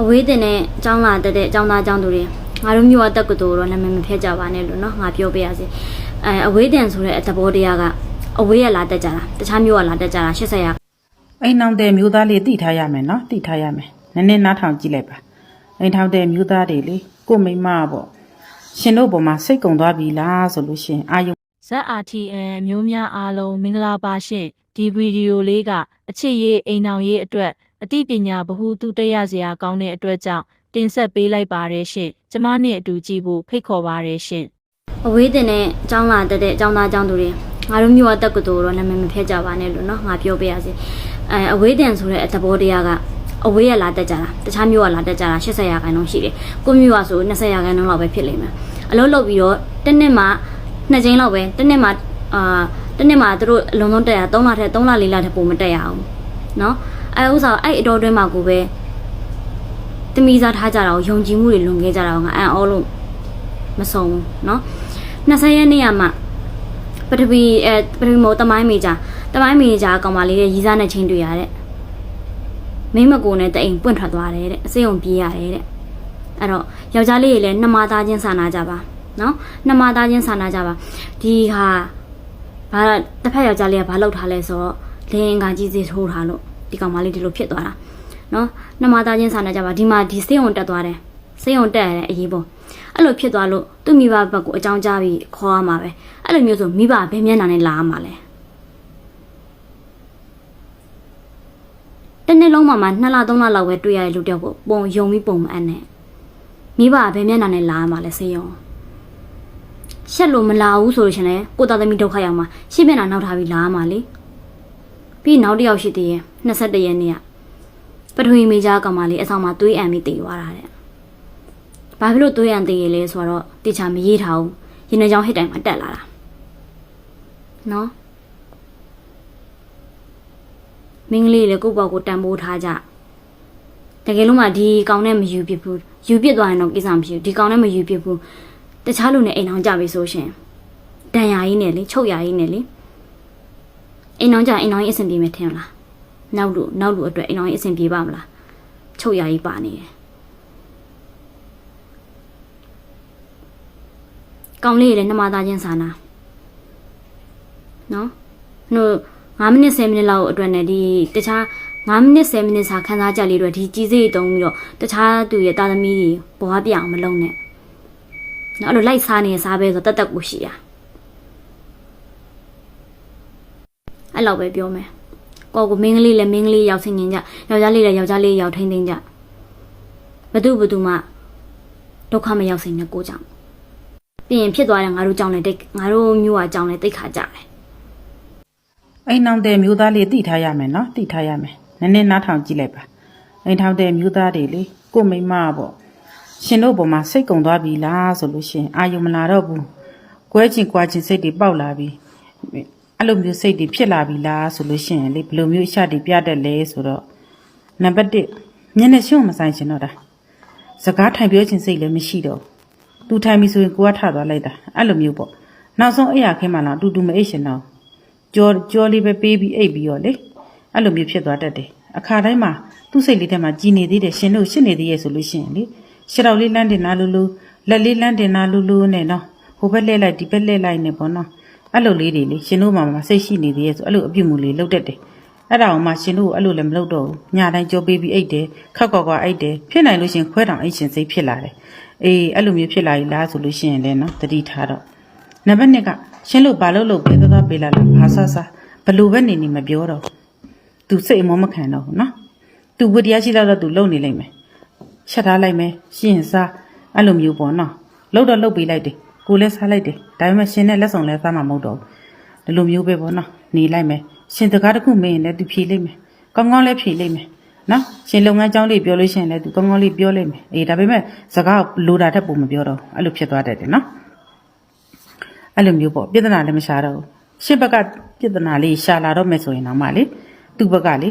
အဝေးတင်တဲ့အကြောင်းလာတဲ့အကြောင်းသားအကြောင်းသူတွေငါတို့မြို့အတက်ကတူတော့နာမည်မဖျက်ကြပါနဲ့လို့နော်ငါပြောပေးရစီအဲအဝေးတင်ဆိုတဲ့အသဘောတရားကအဝေးရလာတက်ကြတာတခြားမြို့ကလာတက်ကြတာ80ရာအိမ်နောက်တဲ့မျိုးသားလေးတိထားရမယ်နော်တိထားရမယ်နည်းနည်းနားထောင်ကြည့်လိုက်ပါအိမ်ထောင်တဲ့မျိုးသားတွေလေကိုမိမပေါ့ရှင်တို့ပေါ်မှာစိတ်ကုံသွားပြီလားဆိုလို့ရှင်အာယု ZRTN အမျိုးများအားလုံးမင်္ဂလာပါရှင်ဒီဗီဒီယိုလေးကအခြေရေးအိမ်အောင်ရေးအတွက် အသိပညာဗဟုသုတရစရာကောင်းတဲ့အတွက်ကြောင့်တင်ဆက်ပေးလိုက်ပါရရှင်။ကျမနဲ့အတူကြည့်ဖို့ဖိတ်ခေါ်ပါရရှင်။အဝေးတင်တဲ့အကြောင်းလာတဲ့အကြောင်းသားအကြောင်းသူတွေငါတို့မြို့အတက်ကတော်တော့နာမည်မဖျက်ကြပါနဲ့လို့နော်ငါပြောပေးရစီ။အဲအဝေးတင်ဆိုတဲ့သဘောတရားကအဝေးရလာတက်ကြတာတခြားမြို့ကလာတက်ကြတာ80ရာခိုင်နှုန်းရှိတယ်။ကိုမြို့ကဆို20ရာခိုင်နှုန်းလောက်ပဲဖြစ်လိမ့်မယ်။အလုပ်လုပ်ပြီးတော့တစ်နှစ်မှနှစ်ကြိမ်လောက်ပဲတစ်နှစ်မှအာတစ်နှစ်မှသူတို့အလုံးလုံးတက်ရ3လထက်3လ4လထက်ပိုမတက်ရအောင်။နော်။ အဲဥစ္စာအဲ့အတော်တွင်းမှာကိုပဲတမိစားထားကြတာကိုယုံကြည်မှုတွေလွန်ခဲ့ကြတာကိုငါအံ့ဩလို့မဆုံးဘူးเนาะ20ရက်နေ့ကမှပထဝီအဲပထဝီမိုးတမိုင်းမေဂျာတမိုင်းမေဂျာကောင်မလေးရဲ့ရီးစားနဲ့ချင်းတွေ့ရတဲ့မိမကိုနဲ့တအိမ်ပွင့်ထွက်သွားတယ်တဲ့အစိမ်ုံပြေးရတယ်တဲ့အဲ့တော့ယောက်ျားလေးတွေလည်းနှမသားချင်းစာနာကြပါเนาะနှမသားချင်းစာနာကြပါဒီဟာဘာတစ်ဖက်ယောက်ျားလေးကဘာလုပ်ထားလဲဆိုတော့လင်းကကြီးစီထိုးထားလို့ ဒီကောင်မလေးဒီလိုဖြစ်သွားတာနော်နှမသားချင်းစာနာကြပါဒီမှာဒီစေုံတက်သွားတယ်စေုံတက်ရတဲ့အရေးပေါ်အဲ့လိုဖြစ်သွားလို့သူ့မိဘဘက်ကိုအကြောင်းကြားပြီးခေါ်ရမှာပဲအဲ့လိုမျိုးဆိုမိဘဘယ်မျက်နှာနဲ့လာရမှာလဲတနေ့လုံးမှာမှ2လ3လလောက်ပဲတွေ့ရတဲ့လူတယောက်ကိုပုံယုံပြီးပုံမအပ်နဲ့မိဘကဘယ်မျက်နှာနဲ့လာရမှာလဲစေယုံရှက်လို့မလာဘူးဆိုလို့ရှင်လေကိုသားသမီးဒုက္ခရောက်မှာရှင်းမျက်နှာနောက်ထားပြီးလာရမှာလေ ပြီးနောက်တစ်ယောက်ရှိသေးရဲ့21ရက်နေ့ကပထဝီမေဂျာကောင်မလေးအဆောင်မှာသွေးအံပြီးတည်သွားတာတဲ့ဘာဖြစ်လို့သွေးအံတည်ရလဲဆိုတော့တေချာမရေးထားဘူးရင်နှကြောင်ဟစ်တိုင်မှာတက်လာတာနော်မင်းကလေးလည်းကိုယ့်ဘောက်ကိုတန်ဖိုးထားကြတကယ်လို့မှဒီကောင်နဲ့မယူပြစ်ဘူးယူပြစ်သွားရင်တော့ကိစ္စမရှိဘူးဒီကောင်နဲ့မယူပြစ်ဘူးတခြားလူနဲ့အိမ်အောင်ကြပြီဆိုရှင်တန်ရာကြီးနဲ့လေချုပ်ရာကြီးနဲ့လေ အိမ်အောင်ကြအိမ်အောင်ကြီးအဆင်ပြေမယ်ထင်လားနောက်လူနောက်လူအတွက်အိမ်အောင်ကြီးအဆင်ပြေပါမလားချုပ်ရာကြီးပါနေတယ်ကောင်လေးလည်းနှမသားချင်းစာနာနော်နှုတ်9မိနစ်10မိနစ်လောက်အတွက်နဲ့ဒီတခြား9မိနစ်10မိနစ်စာခန်းစားချက်လေးတွေဒီကြီးစိတ်တုံးပြီးတော့တခြားသူရဲ့တာသမီတွေဘဝပြအောင်မလုပ်နဲ့နော်အဲ့လိုလိုက်စားနေစားပဲဆိုတက်တက်ကိုရှိရ အဲ့လောက်ပဲပြောမယ်ကိုကမင်းကလေးလည်းမင်းကလေးရောက်ဆင်းနေကြယောက်ျားလေးလည်းယောက်ျားလေးရောက်ထိန်းသိမ်းကြဘသူဘသူမှဒုက္ခမရောက်စေနဲ့ကိုကြောင့်ပြီးရင်ဖြစ်သွားတဲ့ငါတို့ကြောင့်လည်းတိတ်ငါတို့မျိုးအကြောင်းလည်းတိတ်ခါကြတယ်အိမ်နောင်တဲ့မျိုးသားလေးတိထားရမယ်နော်တိထားရမယ်နည်းနည်းနားထောင်ကြည့်လိုက်ပါအိမ်ထောင်တဲ့မျိုးသားတွေလေကိုမိန်းမပေါ့ရှင်တို့ပေါ်မှာစိတ်ကုံသွားပြီလားဆိုလို့ရှရင်အာယုမလာတော့ဘူးကွဲချင်ကွာချင်စိတ်တွေပေါက်လာပြီ အဲ့လိုမျိုးစိတ်တွေဖြစ်လာပြီလားဆိုလို့ရှရင်လေဘယ်လိုမျိုးအရှတွေပြတတ်လဲဆိုတော့နံပါတ်1မျက်နှာရှုံးမဆိုင်ရှင်တော့တာစကားထိုင်ပြောခြင်းစိတ်လည်းမရှိတော့ဘူးသူထိုင်ပြီဆိုရင်ကိုကထသွားလိုက်တာအဲ့လိုမျိုးပေါ့နောက်ဆုံးအဲ့ရခဲမှတော့အတူတူမအိတ်ရှင်တော့ကြောကြောလေးပဲပေးပြီးအိပ်ပြီးတော့လေအဲ့လိုမျိုးဖြစ်သွားတတ်တယ်အခါတိုင်းမှာသူ့စိတ်လေးထဲမှာကြည်နေသေးတယ်ရှင်တို့ရှစ်နေသေးရဲ့ဆိုလို့ရှိရင်လေရှောက်လေးလန်းတင်နာလူလူလက်လေးလန်းတင်နာလူလူနဲ့နော်ဟိုဘက်လှည့်လိုက်ဒီဘက်လှည့်လိုက်နေပေါ့နော် အဲ့လိုလေးတွေလေရှင်တို့မှမစိတ်ရှိနေသေးရဲ့ဆိုအဲ့လိုအပြုတ်မှုလေးလုပ်တတ်တယ်အဲ့ဒါအောင်မှရှင်တို့အဲ့လိုလည်းမလုပ်တော့ဘူးညတိုင်းကြောပေးပြီးအိတ်တယ်ခက်ကွာကွာအိတ်တယ်ဖြစ်နိုင်လို့ရှင်ခွဲတောင်အိတ်ရှင်စိတ်ဖြစ်လာတယ်အေးအဲ့လိုမျိုးဖြစ်လာပြီလားဆိုလို့ရှိရင်လည်းနော်တတိထားတော့နံပါတ်2ကရှင်းလို့ဘာလို့လို့ပဲသွားသွားပေးလာလားဘာဆဆဘလို့ပဲနေနေမပြောတော့သူစိတ်အမောမခံတော့ဘူးနော်သူဝတရားရှိတော့သူလုံနေလိမ့်မယ်ချက်ထားလိုက်မယ်ရှင်းစားအဲ့လိုမျိုးပေါ့နော်လှုပ်တော့လှုပ်ပေးလိုက်တယ် ကိုလည်းစားလိုက်တယ်ဒါပေမဲ့ရှင်နဲ့လက်ဆောင်လည်းစားမှာမဟုတ်တော့ဘူးဒီလိုမျိုးပဲပေါ့နော်နေလိုက်မယ်ရှင်တကားတစ်ခုမင်းရင်လည်းသူဖြေလိုက်မယ်ကောင်းကောင်းလည်းဖြေလိုက်မယ်နော်ရှင်လုပ်ငန်းကြောင်းလေးပြောလို့ရှိရင်လည်းသူကောင်းကောင်းလေးပြောလိုက်မယ်အေးဒါပေမဲ့စကားလိုတာတက်ပုံမပြောတော့ဘူးအဲ့လိုဖြစ်သွားတတ်တယ်နော်အဲ့လိုမျိုးပေါ့ပြဿနာလည်းမရှာတော့ဘူးရှစ်ဘက်ကပြဿနာလေးရှာလာတော့မယ်ဆိုရင်တော့မှလေသူ့ဘက်ကလေ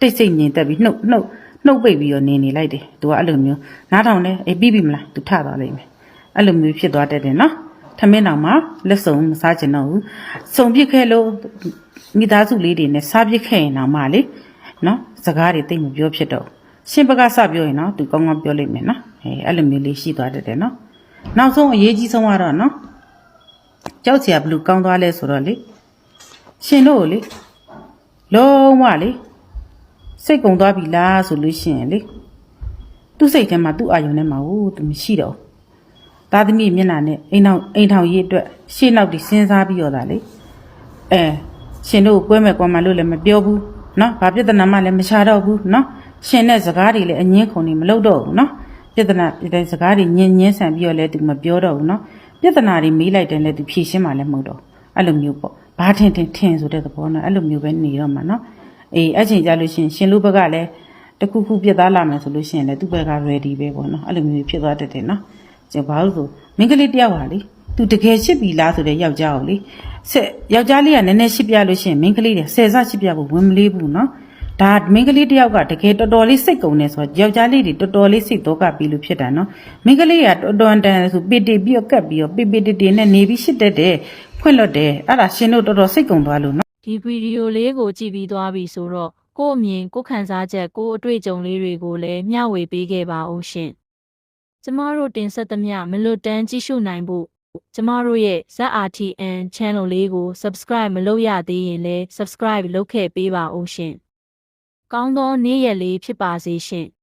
တိတ်ဆိတ်ငြိမ်သက်ပြီးနှုတ်နှုတ်နှုတ်ပိတ်ပြီးတော့နေနေလိုက်တယ်သူကအဲ့လိုမျိုးနားထောင်လဲအေးပြီးပြီမလားသူထသွားလိမ့်မယ် အဲ့လိုမျိုးဖြစ်သွားတတ်တယ်နော်ထမင်းတောင်မှလက်စုံမစားချင်တော့ဘူးစုံပြစ်ခဲ့လို့မိသားစုလေးတွေနဲ့စားပြစ်ခဲ့ရင်တော့မှလေနော်စကားတွေတိတ်မပြောဖြစ်တော့ရှင်ဘက်ကစပြောရင်နော်သူကောင်းကောင်းပြောလိမ့်မယ်နော်အဲအဲ့လိုမျိုးလေးရှိသွားတတ်တယ်နော်နောက်ဆုံးအရေးကြီးဆုံးကတော့နော်ကြောက်စရာဘလို့ကောင်းသွားလဲဆိုတော့လေရှင်တို့ကိုလေလုံးဝလေစိတ်ကုံသွားပြီလားဆိုလို့ရှိရင်လေသူ့စိတ်ထဲမှာသူ့အာယုံထဲမှာဟိုသူမရှိတော့ဘူး သားသမီးမျက်နှာနဲ့အိမ်ထောင်အိမ်ထောင်ရေးအတွက်ရှေ့နောက်ဒီစဉ်းစားပြီးတော့တာလေအဲရှင်တို့ကွဲမယ်ကွာမလို့လည်းမပြောဘူးနော်ဘာပြဿနာမှလည်းမချတော့ဘူးနော်ရှင်နဲ့စကားတွေလည်းအငင်းခုန်နေမလုပ်တော့ဘူးနော်ပြဿနာဒီစကားတွေညင်ညင်းဆန်ပြီးတော့လည်းသူမပြောတော့ဘူးနော်ပြဿနာတွေမေးလိုက်တယ်လည်းသူဖြေရှင်းမှလည်းမဟုတ်တော့အဲ့လိုမျိုးပေါ့ဘာထင်ထင်ထင်ဆိုတဲ့သဘောနဲ့အဲ့လိုမျိုးပဲနေတော့မှာနော်အေးအဲ့ချိန်ကြလို့ရှင်ရှင်လူဘက်ကလည်းတခုခုပြစ်သားလာမယ်ဆိုလို့ရှင်လည်းသူ့ဘက်က ready ပဲပေါ့နော်အဲ့လိုမျိုးဖြစ်သွားတတ်တယ်နော် ကျန်ဘာလို့ဆိုမင်္ဂလိတယောက်ဟာလေသူတကယ်ချစ်ပြီလားဆိုတဲ့ယောက်ျားကိုလေဆက်ယောက်ျားလေးကနည်းနည်းရှစ်ပြလို့ရှိရင်မိန်းကလေးတွေဆယ်ဆရှစ်ပြဖို့ဝင်မလေးဘူးနော်ဒါမိန်းကလေးတယောက်ကတကယ်တော်တော်လေးစိတ်ကုန်နေဆိုတော့ယောက်ျားလေးတွေတော်တော်လေးစိတ်တော့ကပြီးလို့ဖြစ်တာနော်မိန်းကလေးကတော်တော်တန်ဆိုပစ်တိပြီးတော့ကပ်ပြီးတော့ပိပိတိတိနဲ့နေပြီးရှစ်တက်တယ်ဖွင့်လွတ်တယ်အဲ့ဒါရှင်တို့တော်တော်စိတ်ကုန်သွားလို့နော်ဒီဗီဒီယိုလေးကိုကြည့်ပြီးသွားပြီဆိုတော့ကို့အမြင်ကို့ခံစားချက်ကို့အတွေ့အကြုံလေးတွေကိုလည်းမျှဝေပေးခဲ့ပါဦးရှင်။ ကျမတို့တင်ဆက်သမျှမလွတ်တမ်းကြည့်ရှုနိုင်ဖို့ကျမတို့ရဲ့ ZRTN channel လေးကို subscribe မလုပ်ရသေးရင်လည်း subscribe လုပ်ခဲ့ပေးပါဦးရှင်။ကောင်းသောနေ့ရက်လေးဖြစ်ပါစေရှင်။